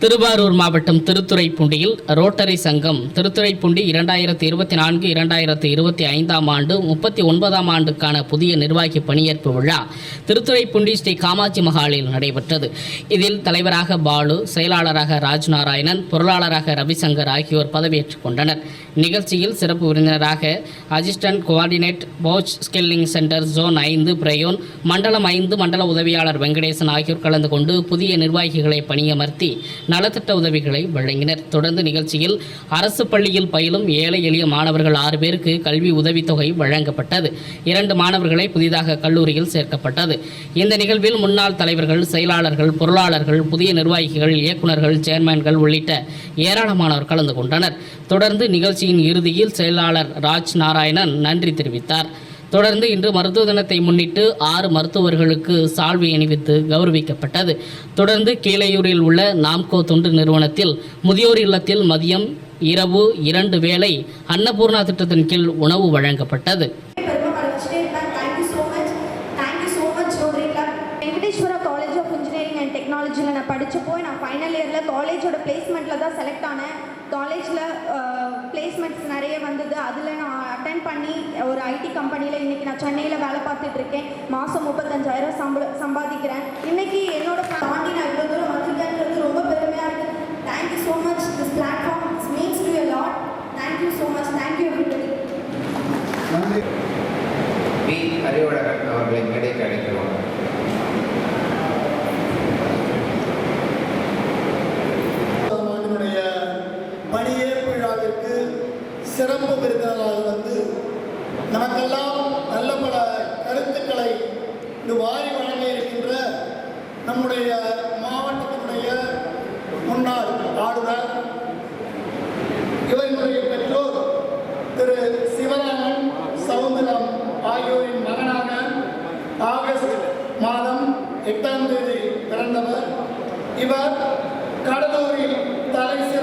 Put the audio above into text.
திருவாரூர் மாவட்டம் திருத்துறைப்பூண்டியில் ரோட்டரி சங்கம் திருத்துறைப்பூண்டி இரண்டாயிரத்தி இருபத்தி நான்கு இரண்டாயிரத்தி இருபத்தி ஐந்தாம் ஆண்டு முப்பத்தி ஒன்பதாம் ஆண்டுக்கான புதிய நிர்வாகி பணியேற்பு விழா திருத்துறைப்பூண்டி ஸ்ரீ காமாட்சி மகாலில் நடைபெற்றது. இதில் தலைவராக பாலு செயலாளராக ராஜ் நாராயணன் பொருளாளராக ரவிசங்கர் ஆகியோர் பதவியேற்றுக் கொண்டனர். நிகழ்ச்சியில் சிறப்பு விருந்தினராக அசிஸ்டன்ட் கோஆர்டினேட் பவுச் ஸ்கில்லிங் சென்டர் ஜோன் ஐந்து பிரயோன் மண்டலம் ஐந்து மண்டல உதவியாளர் வெங்கடேசன் ஆகியோர் கலந்து கொண்டு புதிய நிர்வாகிகளை பணியமர்த்தி நலத்திட்ட உதவிகளை வழங்கினர். தொடர்ந்து நிகழ்ச்சியில் அரசு பள்ளியில் பயிலும் ஏழை எளிய மாணவர்கள் ஆறு பேருக்கு கல்வி உதவித்தொகை வழங்கப்பட்டது. இரண்டு மாணவர்களை புதிதாக கல்லூரியில் சேர்க்கப்பட்டது. இந்த நிகழ்வில் முன்னாள் தலைவர்கள் செயலாளர்கள் பொருளாளர்கள் புதிய நிர்வாகிகள் இயக்குநர்கள் சேர்மேன்கள் உள்ளிட்ட ஏராளமானோர் கலந்து கொண்டனர். தொடர்ந்து நிகழ்ச்சியின் இறுதியில் செயலாளர் ராஜ் நாராயணன் நன்றி தெரிவித்தார். தொடர்ந்து இன்று மருத்துவ தினத்தை முன்னிட்டு ஆறு மருத்துவர்களுக்கு சால்வை அணிவித்து கௌரவிக்கப்பட்டது. தொடர்ந்து கீழையூரில் உள்ள நாம்கோ தொண்டு நிறுவனத்தில் முதியோர் இல்லத்தில் மதியம் இரவு இரண்டு வேளை அன்னபூர்ணா திட்டத்தின் கீழ் உணவு வழங்கப்பட்டது. பெருமைப்பட வச்சுட்டே காலேஜ் ஆஃப் இன்ஜினியரிங் அண்ட் டெக்னாலஜியில் நான் படிச்சப்போ நான் ஃபைனல் இயரில் காலேஜோட பிளேஸ்மெண்ட்டில் தான் செலக்ட் ஆனேன். காலேஜில் பிளேஸ்மெண்ட்ஸ் நிறைய வந்தது. அதில் நான் அட்டன் பண்ணி ஒரு ஐடி கம்பெனியில் இன்றைக்கி நான் சென்னையில் வேலை பார்த்துட்டு இருக்கேன். மாதம் முப்பத்தஞ்சாயிரம் சம்பள சம்பாதிக்கிறேன். இன்றைக்கி என்னோட தாண்டி நான் இவ்வளோ தூரம் வந்திருக்கேன்றது ரொம்ப பெருமையாக இருக்குது thank you so much this platform means to a lot thank you so much thank you everybody. P. Arivazhagan அவர்களை மேடைக்கு சிறப்பு விருந்தினராக வந்து நமக்கெல்லாம் நல்ல பல கருத்துக்களை இது வாரி வழங்க இருக்கின்ற நம்முடைய மாவட்டத்தினுடைய முன்னாள் ஆளுநர் இவர்களுடைய பெற்றோர் திரு சிவராமன் சவுந்தரம் ஆகியோரின் மகனாக ஆகஸ்ட் மாதம் எட்டாம் தேதி பிறந்தவர். இவர் கடலூரில் தலை